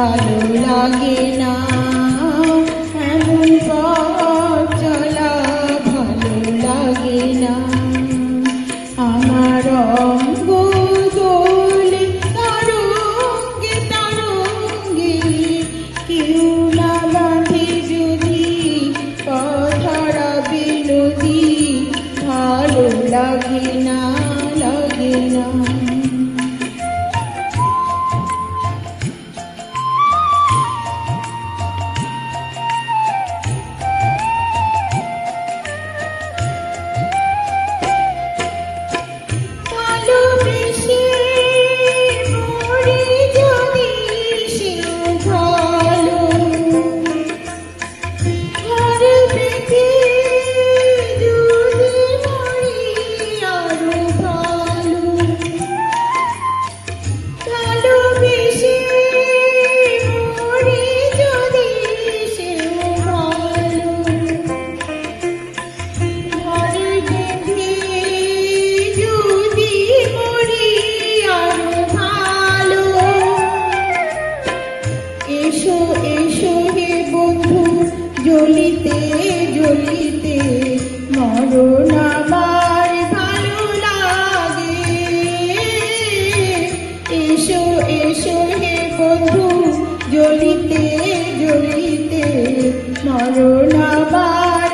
ভালো লাগে না ঝুলিতে ঝুলিতে মরণাবার